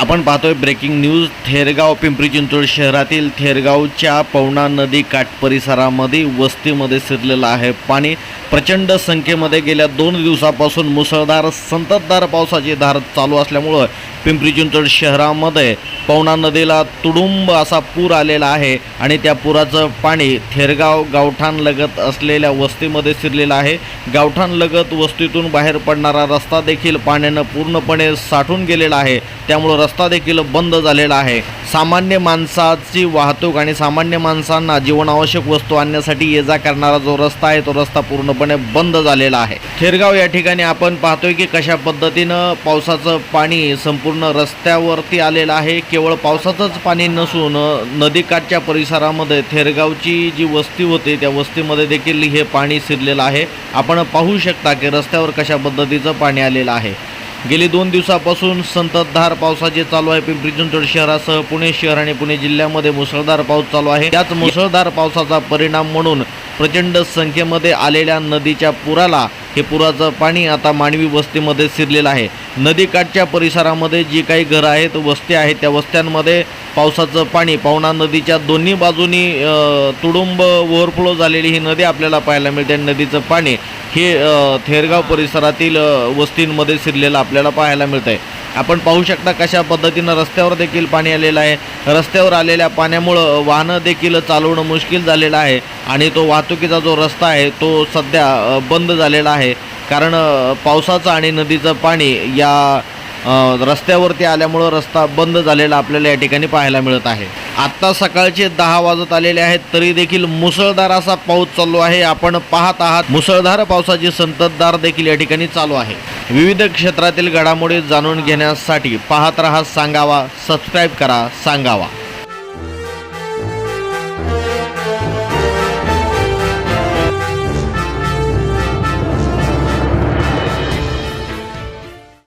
आपण पाहतोय breaking news. Thergaon Pimpri Chinchwad शहरातील थेरगावच्या पवना नदी काठ परिसरामध्ये वस्तीमध्ये शिरलेलं आहे पाणी. प्रचंड संख्येमध्ये गेल्या दोन दिवसापासून मुसळधार संततधार पावसाची धार चालू असल्यामुळं पिंपरी चिंचवड शहरामध्ये पवना नदीला तुडुंब असा पूर आलेला आहे आणि त्या पुराचं पाणी थेरगाव गावठाणलगत असलेल्या वस्तीमध्ये शिरलेलं आहे. गावठाणलगत वस्तीतून बाहेर पडणारा रस्ता देखील पाण्यानं पूर्णपणे साठून गेलेला आहे. त्यामुळं रस्ता देखील बंद झालेला आहे. सामान्य माणसाची वाहतूक आणि सामान्य माणसांना जीवनावश्यक वस्तू आणण्यासाठी ये जा करणारा जो रस्ता आहे तो रस्ता पूर्णपणे बंद झालेला आहे. थेरगाव या ठिकाणी आपण पाहतोय की कशा पद्धतीनं पावसाचं पाणी संपूर्ण रस्त्यावरती आलेलं आहे. केवळ पावसाचंच पाणी नसून नदीकाठच्या परिसरामध्ये थेरगावची जी वस्ती होती त्या वस्तीमध्ये देखील हे पाणी शिरलेलं आहे. आपण पाहू शकता की रस्त्यावर कशा पद्धतीचं पाणी आलेलं आहे. गेली दोन दिवसापासून संततधार पावसाचे चालू आहे. पिंपरी चिंचवड शहरासह पुणे शहर आणि पुणे जिल्ह्यामध्ये मुसळधार पाऊस चालू आहे. त्याच मुसळधार पावसाचा परिणाम म्हणून प्रचंड संख्येमध्ये आलेल्या नदीच्या पुराला हे पुराचं पाणी आता मानवी वस्तीमध्ये शिरलेलं आहे. नदीकाठच्या परिसरामध्ये जी काही घरं आहेत वस्त्या आहेत त्या वस्त्यांमध्ये पावसाचं पाणी पवना नदीच्या दोन्ही बाजूनी तुडुंब ओव्हरफ्लो झालेली ही नदी आपल्याला पाहायला मिळते. आणि नदीचं पाणी हे थेरगाव परिसरातील वस्तींमध्ये शिरलेलं आपल्याला पाहायला मिळतं आहे आपण पाहू शकता कशा पद्धतीनं रस्त्यावर देखील पाणी आलेलं आहे. रस्त्यावर आलेल्या पाण्यामुळं वाहनं देखील चालवणं मुश्किल झालेलं आहे आणि तो वाहतुकीचा जो रस्ता आहे तो सध्या बंद झालेला आहे. कारण पावसाचं आणि नदीचं पाणी या रस्त्यावरती आल्यामुळं रस्ता बंद झालेला आपल्याला या ठिकाणी पाहायला मिळत आहे. आत्ता सकाळचे दहा वाजत आलेले आहेत तरी देखील मुसळधार असा पाऊस चालू आहे. आपण पाहत आहात मुसळधार पावसाची संततधार देखील या ठिकाणी चालू आहे. विविध क्षेत्रातील घडामोडी जाणून घेण्यासाठी पाहत रहा सांगावा सबस्क्राईब करा सांगावा.